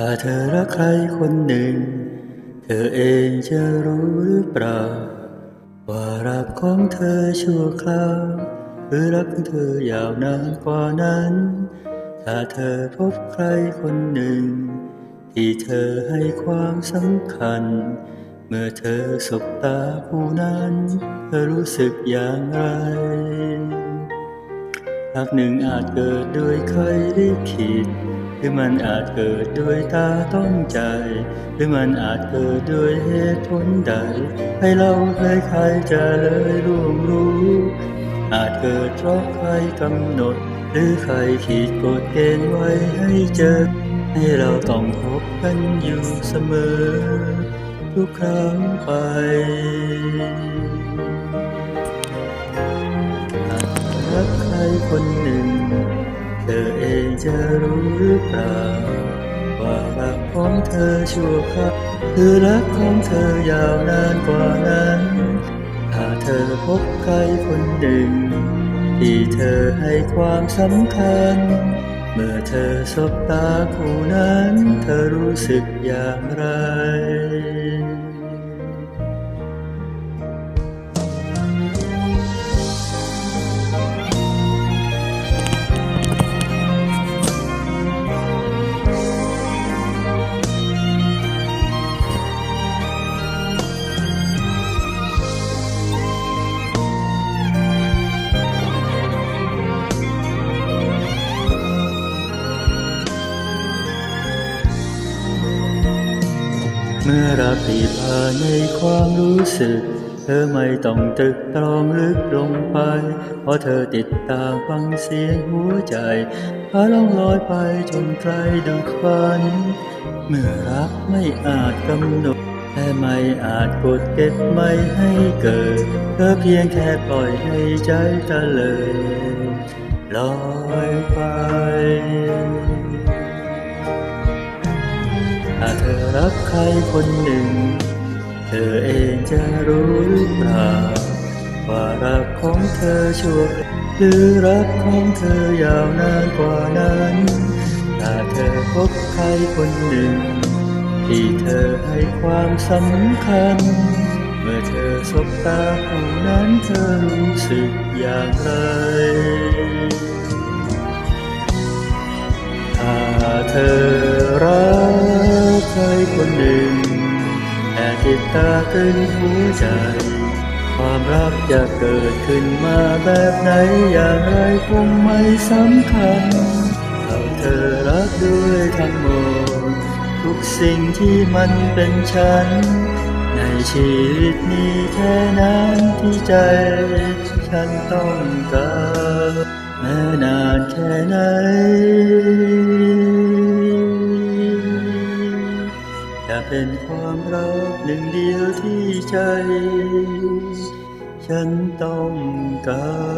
ถ้าเธอรักใครคนหนึ่ง เธอเองจะรู้หรือเปล่า ว่ารักของเธอชั่วคราว หรือรักของเธอยาวนานกว่านั้น ถ้าเธอพบใครคนหนึ่ง ที่เธอให้ความสำคัญ เมื่อเธอสบตาผู้นั้น เธอรู้สึกอย่างไรรักหนึ่งอาจเกิดด้วยใครลิขิต หรือมันอาจเกิดด้วยตาต้องใจ หรือมันอาจเกิดด้วยเหตุผลใด ให้เราใครใครจะเลยร่วมรู้ อาจเกิดเพราะใครกำหนด หรือใครขีดกฎเกณฑ์ไว้ให้เจอ ให้เราต้องพบกันอยู่เสมอ ทุกครั้งไปรักใครคนหนึ่ง ธอเองจะรู้หรือเปล่า ว่ารักของเธอชั่วคราวคือรักของเธอยาวนานกว่านั้น ถ้าเธอพบใครคนหนึ่ง ที่เธอให้ความสำคัญ เมื่อเธอสบตาผู้นั้น เธอรู้สึกอย่างไร เมื่อรักที่ผ่าในความรู้สึก เธอไม่ต้องตึกตรองลึกลงไป เพราะเธอติดตามฟังเสียงหัวใจพาล่องลอยไปจนไกลดุดฝัน เมื่อรักไม่อาจกำหนดแต่ไม่อาจกดเก็บไม่ให้เกิด เธอเพียงแค่ปล่อยให้ใจตะเลยลอยไป รักใครคนหนึ่ง เธอเองจะรู้หรือเปล่า ว่ารักของเธอชั่วหรือรักของเธอยาวนานกว่านั้นถ้าเธอพบใครคนหนึ่ง ที่เธอให้ความสำคัญ เมื่อเธอสบตาผู้นั้นเธอรู้สึกอย่างไรถ้าเธอ ครคนหนึ่ง แต่ติดตาตึงหัวใจ ความรักจะเกิดขึ้นมาแบบไหนอย่างไรคงไม่สำคัญถ้าเธอรักด้วยทั้งหมด ทุกสิ่งที่มันเป็นฉัน ในชีวิตนี้แค่นั้นที่ใจ ฉันต้องการแม้นานแค่ไหน จะเป็นความรักหนึ่งเดียวที่ใจ ฉันต้องการ